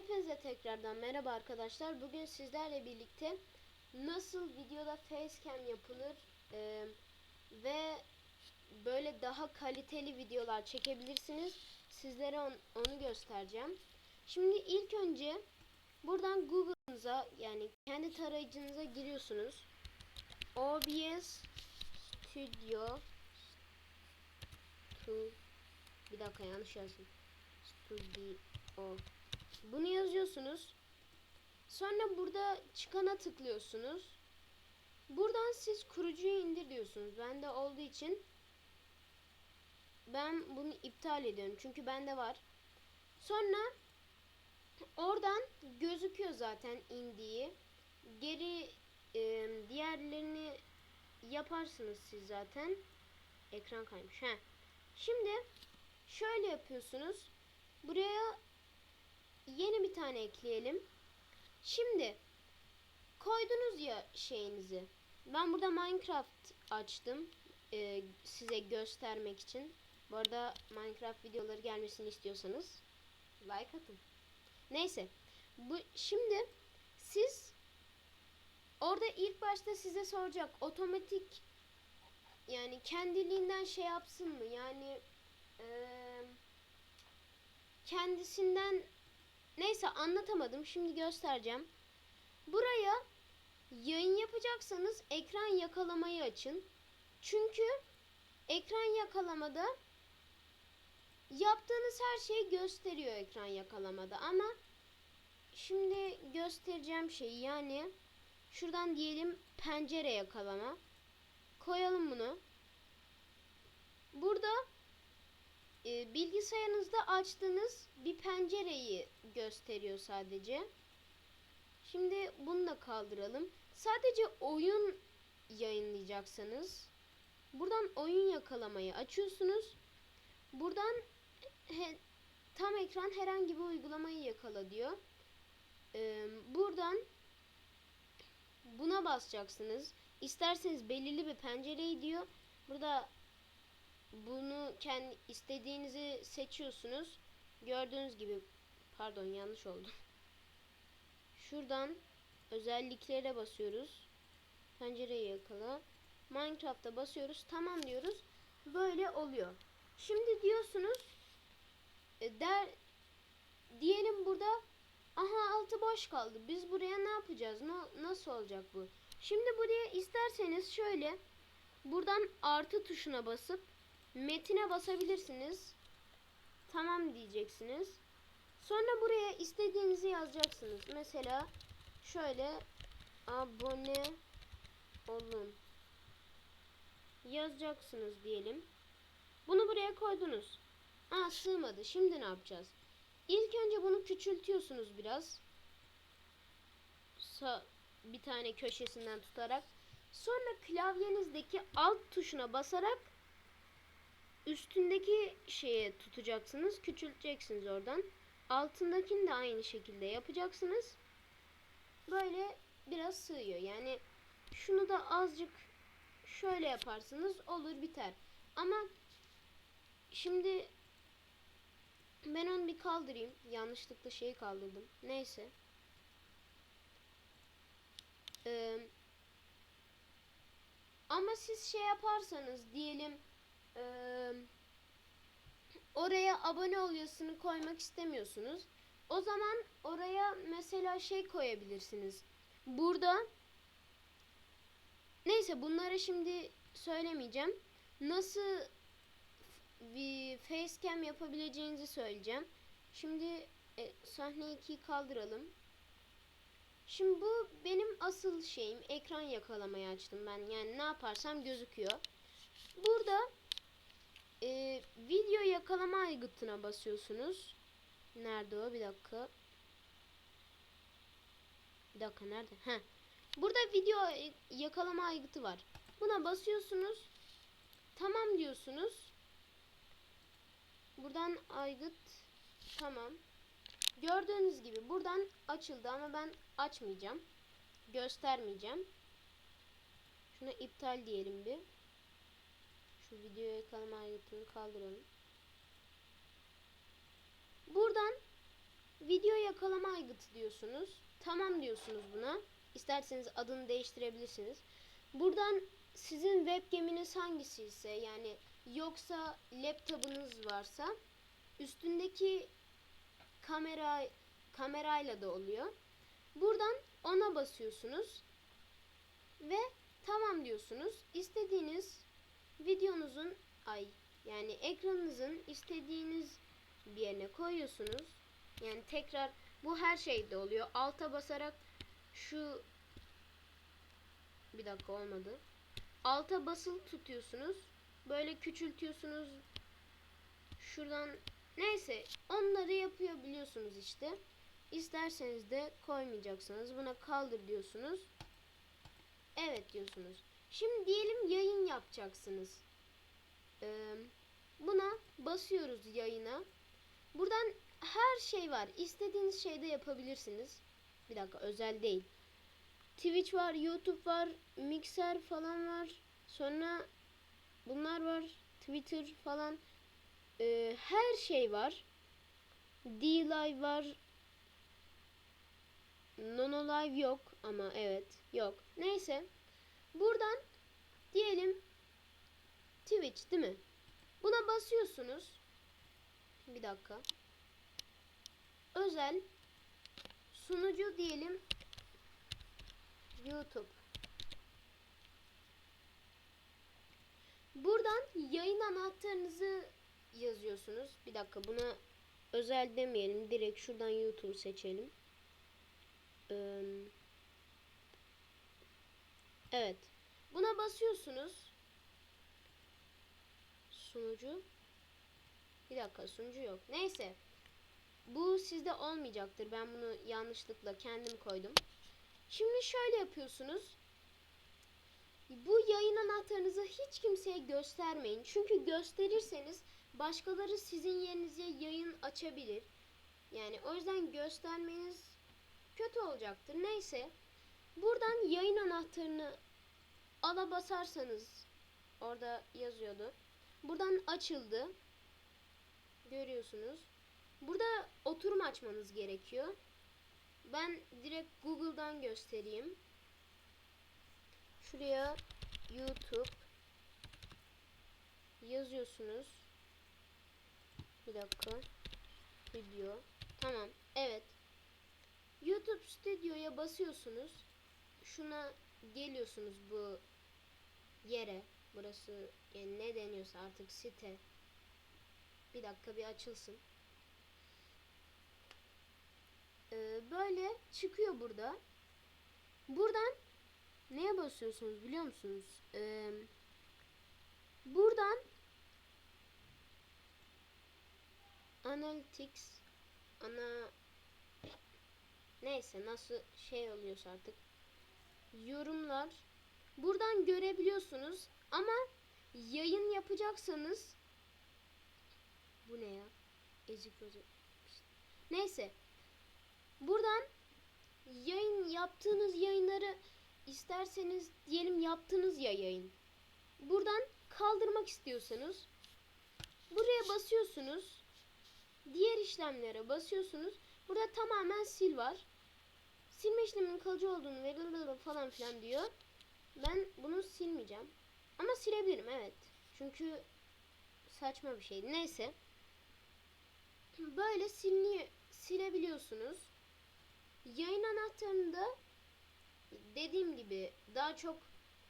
Hepinize tekrardan merhaba arkadaşlar. Bugün sizlerle birlikte nasıl videoda facecam yapılır e, ve böyle daha kaliteli videolar çekebilirsiniz. Sizlere on- onu göstereceğim. Şimdi ilk önce buradan Google'ınıza yani kendi tarayıcınıza giriyorsunuz. OBS Studio to bir dakika yanlış yazdım. Studio bunu yazıyorsunuz. Sonra burada çıkana tıklıyorsunuz. Buradan siz kurucuyu indir diyorsunuz. Bende olduğu için ben bunu iptal ediyorum. Çünkü bende var. Sonra oradan gözüküyor zaten indiği. Geri e, diğerlerini yaparsınız siz zaten. Ekran kaymış. He. Şimdi şöyle yapıyorsunuz. Buraya yeni bir tane ekleyelim. Şimdi koydunuz ya şeyinizi. Ben burada Minecraft açtım. e, size göstermek için. Bu arada Minecraft videoları gelmesini istiyorsanız like atın. Neyse. Bu şimdi siz orada ilk başta size soracak otomatik yani kendiliğinden şey yapsın mı? Yani eee kendisinden neyse anlatamadım. Şimdi göstereceğim. Buraya yayın yapacaksanız ekran yakalamayı açın. Çünkü ekran yakalamada yaptığınız her şeyi gösteriyor ekran yakalamada ama şimdi göstereceğim şey yani şuradan diyelim pencere yakalama koyalım bunu. Burada e, bilgisayarınızda açtığınız bir pencereyi gösteriyor sadece. Şimdi bunu da kaldıralım. Sadece oyun yayınlayacaksanız buradan oyun yakalamayı açıyorsunuz. Buradan he- tam ekran herhangi bir uygulamayı yakala diyor. Ee, buradan buna basacaksınız. İsterseniz belirli bir pencereyi diyor. Burada bunu kendi istediğinizi seçiyorsunuz. Gördüğünüz gibi pardon yanlış oldu. Şuradan özelliklere basıyoruz. Pencereyi yakala. Minecraft'a basıyoruz. Tamam diyoruz. Böyle oluyor. Şimdi diyorsunuz e, der diyelim burada aha altı boş kaldı. Biz buraya ne yapacağız? No, nasıl olacak bu? Şimdi buraya isterseniz şöyle buradan artı tuşuna basıp metine basabilirsiniz. Tamam diyeceksiniz. Sonra buraya istediğinizi yazacaksınız. Mesela şöyle abone olun yazacaksınız diyelim. Bunu buraya koydunuz. Aa sığmadı. Şimdi ne yapacağız? İlk önce bunu küçültüyorsunuz biraz. Sa bir tane köşesinden tutarak. Sonra klavyenizdeki alt tuşuna basarak üstündeki şeye tutacaksınız. Küçülteceksiniz oradan. Altındakini de aynı şekilde yapacaksınız. Böyle biraz sığıyor. Yani şunu da azıcık şöyle yaparsınız olur biter. Ama şimdi ben onu bir kaldırayım. Yanlışlıkla şeyi kaldırdım. Neyse. Ee, ama siz şey yaparsanız diyelim eee, oraya abone ol yazısını koymak istemiyorsunuz. O zaman oraya mesela şey koyabilirsiniz. Burada neyse bunları şimdi söylemeyeceğim. Nasıl bir facecam yapabileceğinizi söyleyeceğim. Şimdi e, sahne 2'yi kaldıralım. Şimdi bu benim asıl şeyim. Ekran yakalamayı açtım ben. Yani ne yaparsam gözüküyor. Burada e, video yakalama aygıtına basıyorsunuz. Nerede o? Bir dakika. Bir dakika nerede? Heh. Burada video yakalama aygıtı var. Buna basıyorsunuz. Tamam diyorsunuz. Buradan aygıt tamam. Gördüğünüz gibi buradan açıldı ama ben açmayacağım. Göstermeyeceğim. Şunu iptal diyelim bir. Şu video yakalama aygıtını kaldıralım. Buradan video yakalama aygıtı diyorsunuz. Tamam diyorsunuz buna. İsterseniz adını değiştirebilirsiniz. Buradan sizin webcam'iniz hangisi ise yani yoksa laptopunuz varsa üstündeki kamera kamerayla da oluyor. Buradan ona basıyorsunuz ve tamam diyorsunuz. İstediğiniz yani ekranınızın istediğiniz bir yerine koyuyorsunuz. Yani tekrar bu her şeyde oluyor. Alta basarak şu bir dakika olmadı. Alta basılı tutuyorsunuz. Böyle küçültüyorsunuz. Şuradan neyse onları yapıyor biliyorsunuz işte. İsterseniz de koymayacaksınız. Buna kaldır diyorsunuz. Evet diyorsunuz. Şimdi diyelim yayın yapacaksınız. Ee, buna basıyoruz yayına. Buradan her şey var. İstediğiniz şeyde yapabilirsiniz. Bir dakika özel değil. Twitch var, YouTube var, Mixer falan var. Sonra bunlar var. Twitter falan. Ee, her şey var. D-Live var. Nono Live yok ama evet yok. Neyse. Buradan diyelim Twitch değil mi? Buna basıyorsunuz. Bir dakika. Özel sunucu diyelim YouTube. Buradan yayın anahtarınızı yazıyorsunuz. Bir dakika buna özel demeyelim. Direkt şuradan YouTube seçelim. Evet. Buna basıyorsunuz. Sunucu. Bir dakika sunucu yok. Neyse. Bu sizde olmayacaktır. Ben bunu yanlışlıkla kendim koydum. Şimdi şöyle yapıyorsunuz. Bu yayın anahtarınızı hiç kimseye göstermeyin. Çünkü gösterirseniz başkaları sizin yerinize yayın açabilir. Yani o yüzden göstermeniz kötü olacaktır. Neyse. Buradan yayın anahtarını ala basarsanız orada yazıyordu. Buradan açıldı. Görüyorsunuz. Burada oturum açmanız gerekiyor. Ben direkt Google'dan göstereyim. Şuraya YouTube yazıyorsunuz. Bir dakika. Video. Tamam. Evet. YouTube Studio'ya basıyorsunuz. Şuna geliyorsunuz bu yere. Burası yani ne deniyorsa artık site. Bir dakika bir açılsın. Ee, böyle çıkıyor burada. Buradan neye basıyorsunuz biliyor musunuz? Ee, buradan Analytics ana neyse nasıl şey oluyorsa artık yorumlar buradan görebiliyorsunuz ama yayın yapacaksanız bu ne ya? Ezik özür. Neyse. Buradan yayın yaptığınız yayınları isterseniz diyelim yaptınız ya yayın. Buradan kaldırmak istiyorsanız buraya basıyorsunuz. Diğer işlemlere basıyorsunuz. Burada tamamen sil var. Silme işleminin kalıcı olduğunu ve falan filan diyor. Ben bunu silmeyeceğim. Ama silebilirim evet. Çünkü saçma bir şey. Neyse. Böyle silini silebiliyorsunuz. Yayın anahtarında dediğim gibi daha çok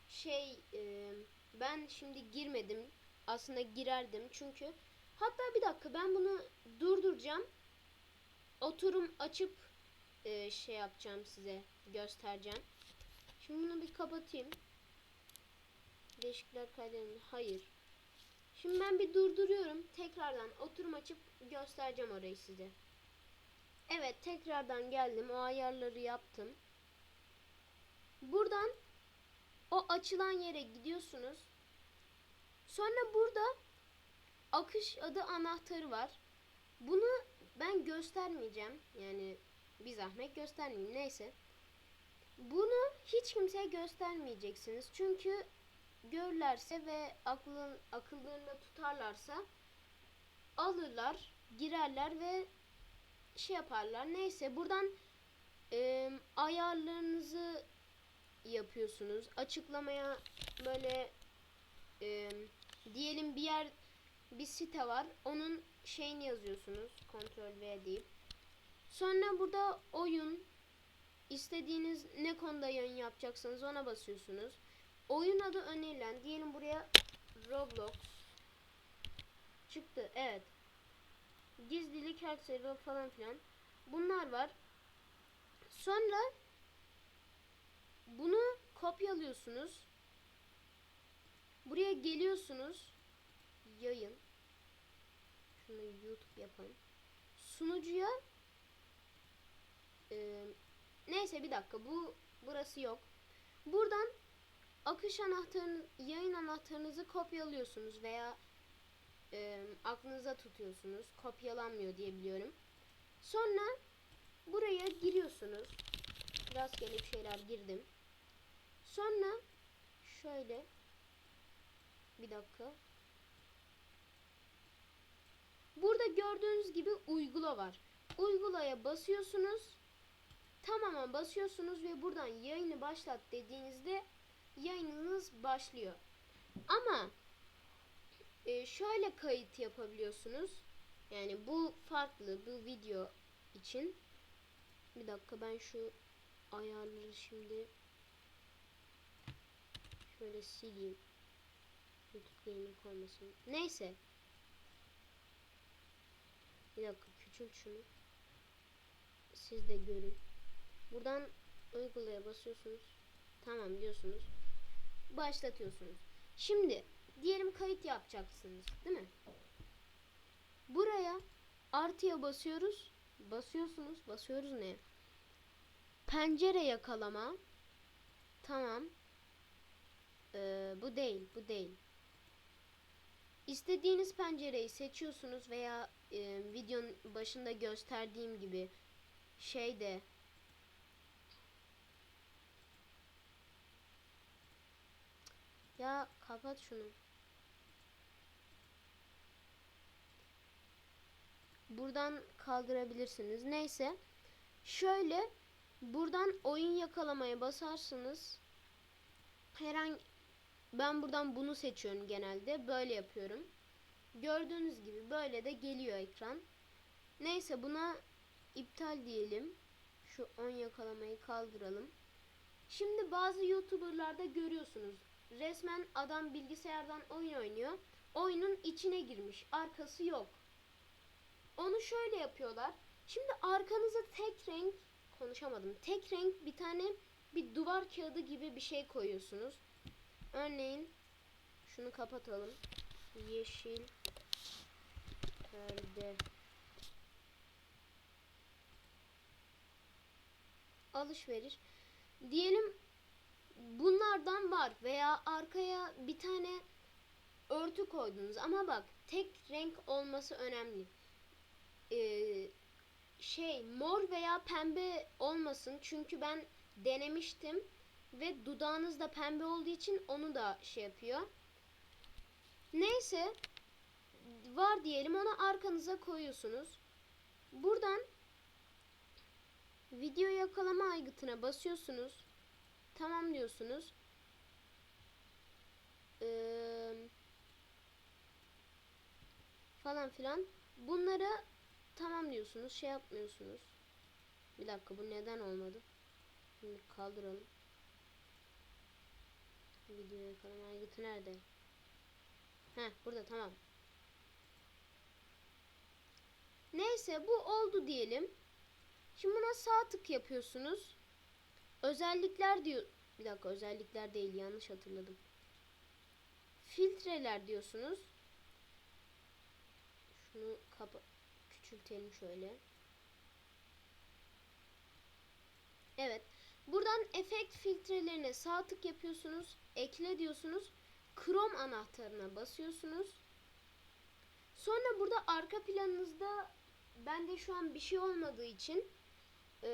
şey e, ben şimdi girmedim. Aslında girerdim çünkü hatta bir dakika ben bunu durduracağım. Oturum açıp e, şey yapacağım size göstereceğim. Şimdi bunu bir kapatayım. Değişiklikler kaydedin. Hayır. Şimdi ben bir durduruyorum. Tekrardan oturum açıp göstereceğim orayı size. Evet tekrardan geldim. O ayarları yaptım. Buradan o açılan yere gidiyorsunuz. Sonra burada akış adı anahtarı var. Bunu ben göstermeyeceğim. Yani bir zahmet göstermeyeyim. Neyse. Bunu hiç kimseye göstermeyeceksiniz. Çünkü görürlerse ve aklın, akıllarında tutarlarsa alırlar, girerler ve şey yaparlar. Neyse buradan e, ayarlarınızı yapıyorsunuz. Açıklamaya böyle e, diyelim bir yer bir site var. Onun şeyini yazıyorsunuz. Ctrl V deyip. Sonra burada oyun istediğiniz ne konuda yayın yapacaksanız ona basıyorsunuz. Oyun adı önerilen diyelim buraya Roblox çıktı. Evet. Gizlilik her server falan filan. Bunlar var. Sonra bunu kopyalıyorsunuz. Buraya geliyorsunuz. Yayın. Şunu YouTube yapalım. Sunucuya e, neyse bir dakika bu burası yok. Buradan akış anahtarını yayın anahtarınızı kopyalıyorsunuz veya e, aklınıza tutuyorsunuz. Kopyalanmıyor diye biliyorum. Sonra buraya giriyorsunuz. Rastgele bir şeyler girdim. Sonra şöyle bir dakika. Burada gördüğünüz gibi uygula var. Uygulaya basıyorsunuz. Tamamen basıyorsunuz ve buradan yayını başlat dediğinizde yayınınız başlıyor. Ama e, şöyle kayıt yapabiliyorsunuz. Yani bu farklı bu video için. Bir dakika ben şu ayarları şimdi şöyle sileyim. YouTube Gaming olmasın. Neyse. Bir dakika küçült şunu. Siz de görün. Buradan uygulaya basıyorsunuz. Tamam diyorsunuz. Başlatıyorsunuz. Şimdi diyelim kayıt yapacaksınız değil mi? Buraya artıya basıyoruz. Basıyorsunuz. Basıyoruz ne? Pencere yakalama. Tamam. Ee, bu değil. Bu değil. İstediğiniz pencereyi seçiyorsunuz veya e, videonun başında gösterdiğim gibi şeyde ya kapat şunu. Buradan kaldırabilirsiniz. Neyse. Şöyle buradan oyun yakalamaya basarsınız. Herhangi ben buradan bunu seçiyorum genelde. Böyle yapıyorum. Gördüğünüz gibi böyle de geliyor ekran. Neyse buna iptal diyelim. Şu 10 yakalamayı kaldıralım. Şimdi bazı YouTuber'larda görüyorsunuz. Resmen adam bilgisayardan oyun oynuyor. Oyunun içine girmiş. Arkası yok. Onu şöyle yapıyorlar. Şimdi arkanıza tek renk konuşamadım. Tek renk bir tane bir duvar kağıdı gibi bir şey koyuyorsunuz. Örneğin şunu kapatalım. Yeşil perde alışveriş diyelim bunlardan var veya arkaya bir tane örtü koydunuz ama bak tek renk olması önemli. Ee, şey mor veya pembe olmasın çünkü ben denemiştim ve dudağınız da pembe olduğu için onu da şey yapıyor. Neyse var diyelim onu arkanıza koyuyorsunuz. Buradan video yakalama aygıtına basıyorsunuz. Tamam diyorsunuz. Ee, falan filan. Bunlara tamam diyorsunuz. Şey yapmıyorsunuz. Bir dakika bu neden olmadı? Şimdi kaldıralım. Video yakalama aygıtı nerede? Heh burada tamam. Neyse bu oldu diyelim. Şimdi buna sağ tık yapıyorsunuz. Özellikler diyor. Bir dakika özellikler değil yanlış hatırladım. Filtreler diyorsunuz. Şunu kapa küçültelim şöyle. Evet. Buradan efekt filtrelerine sağ tık yapıyorsunuz. Ekle diyorsunuz. Chrome anahtarına basıyorsunuz. Sonra burada arka planınızda bende şu an bir şey olmadığı için e,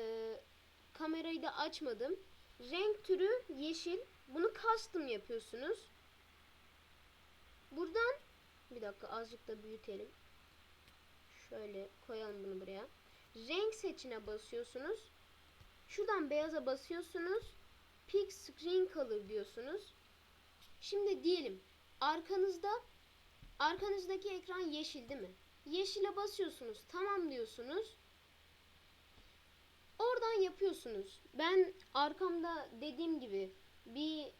kamerayı da açmadım. Renk türü yeşil. Bunu custom yapıyorsunuz. Buradan bir dakika azıcık da büyütelim. Şöyle koyalım bunu buraya. renk seçine basıyorsunuz. Şuradan beyaza basıyorsunuz. Pick screen color diyorsunuz. Şimdi diyelim arkanızda arkanızdaki ekran yeşil değil mi? Yeşile basıyorsunuz. Tamam diyorsunuz. Oradan yapıyorsunuz. Ben arkamda dediğim gibi bir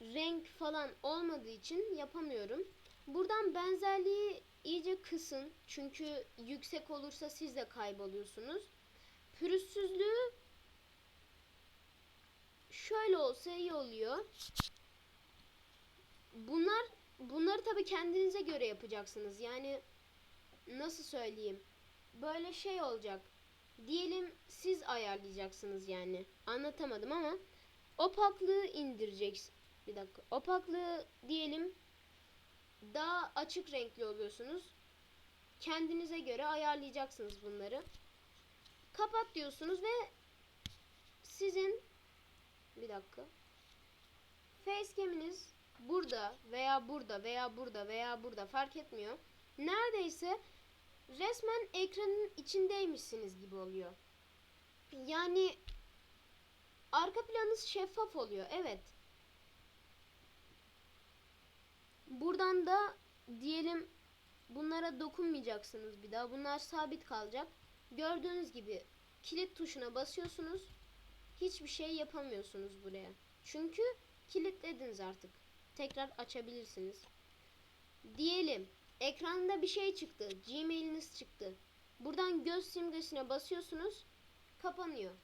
renk falan olmadığı için yapamıyorum. Buradan benzerliği iyice kısın. Çünkü yüksek olursa siz de kayboluyorsunuz. Pürüzsüzlüğü şöyle olsa iyi oluyor. Bunlar bunları tabii kendinize göre yapacaksınız. Yani nasıl söyleyeyim? Böyle şey olacak. Diyelim siz ayarlayacaksınız yani. Anlatamadım ama opaklığı indireceksin. Bir dakika. Opaklığı diyelim daha açık renkli oluyorsunuz. Kendinize göre ayarlayacaksınız bunları. Kapat diyorsunuz ve sizin bir dakika. Facecam'iniz burada veya burada veya burada veya burada fark etmiyor. Neredeyse resmen ekranın içindeymişsiniz gibi oluyor. Yani arka planınız şeffaf oluyor. Evet. Buradan da diyelim bunlara dokunmayacaksınız bir daha. Bunlar sabit kalacak. Gördüğünüz gibi kilit tuşuna basıyorsunuz. Hiçbir şey yapamıyorsunuz buraya. Çünkü kilitlediniz artık. Tekrar açabilirsiniz. Diyelim ekranda bir şey çıktı. Gmail'iniz çıktı. Buradan göz simgesine basıyorsunuz. Kapanıyor.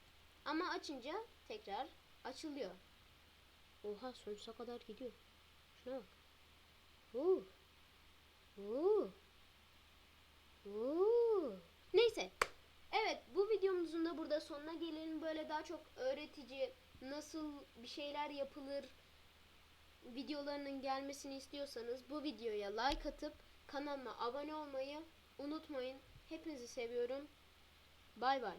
Ama açınca tekrar açılıyor. Oha sonsuza kadar gidiyor. Şuna bak. Oo. Oo. Oo. Neyse. Evet bu videomuzun da burada sonuna gelelim. Böyle daha çok öğretici nasıl bir şeyler yapılır videolarının gelmesini istiyorsanız bu videoya like atıp kanalıma abone olmayı unutmayın. Hepinizi seviyorum. Bay bay.